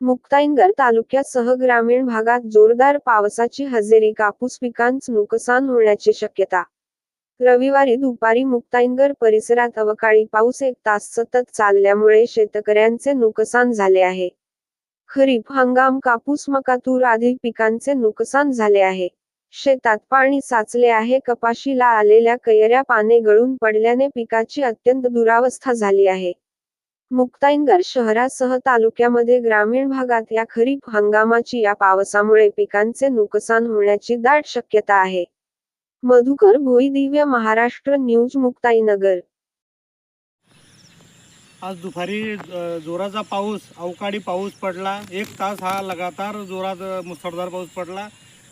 मुक्ताईनगर तालुक्यासह ग्रामीण भागात जोरदार पावसाची हजेरी कापूस पिकांच नुकसान होण्याची शक्यता. रविवारी दुपारी मुक्ताईनगर परिसरात अवकाळी पाऊस एक तास सतत चालल्यामुळे शेतकऱ्यांचे नुकसान झाले आहे. खरीप हंगाम कापूस मका तूर आदी पिकांचे नुकसान झाले आहे. शेतात पाणी साचले आहे कपाशीला आलेल्या कैऱ्या पाने गळून पडल्याने पिकाची अत्यंत दुरावस्था झाली आहे. मुक्ताईनगर शहरासह तालुक्यामध्ये ग्रामीण भागात या खरीप हंगामाची या पावसामुळे पिकांचे नुकसान होण्याची दाट शक्यता आहे. मधुकर भोई दिव्य महाराष्ट्र न्यूज मुक्ताईनगर. आज दुपारी जोराचा पाऊस अवकाळी पाऊस पडला. एक तास हा लगातार जोरात मुसळधार पाऊस पडला.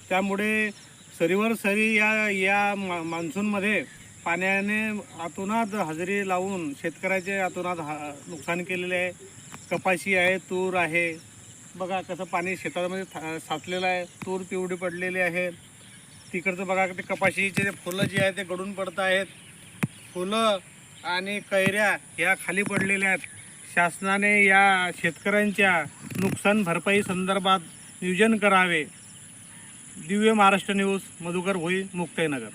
त्यामुळे सरीवर सरी या या मान्सूनमध्ये पाण्याने आतोनात हजेरी लावून शेतकऱ्याचे आतोनात हा नुकसान केलेले आहे. कपाशी आहे तूर आहे. बघा कसं पाणी शेतामध्ये था- साचलेलं आहे. तूर पिवडी पडलेली आहे. तिकडचं बघा ते कपाशीचे जे फुलं जी आहे ते गळून पडत आहेत. फुलं आणि कैऱ्या ह्या खाली पडलेल्या आहेत. शासनाने या शेतकऱ्यांच्या नुकसान भरपाई संदर्भात नियोजन करावे. दिव्य महाराष्ट्र न्यूज मधुकर भोई मुक्ताईनगर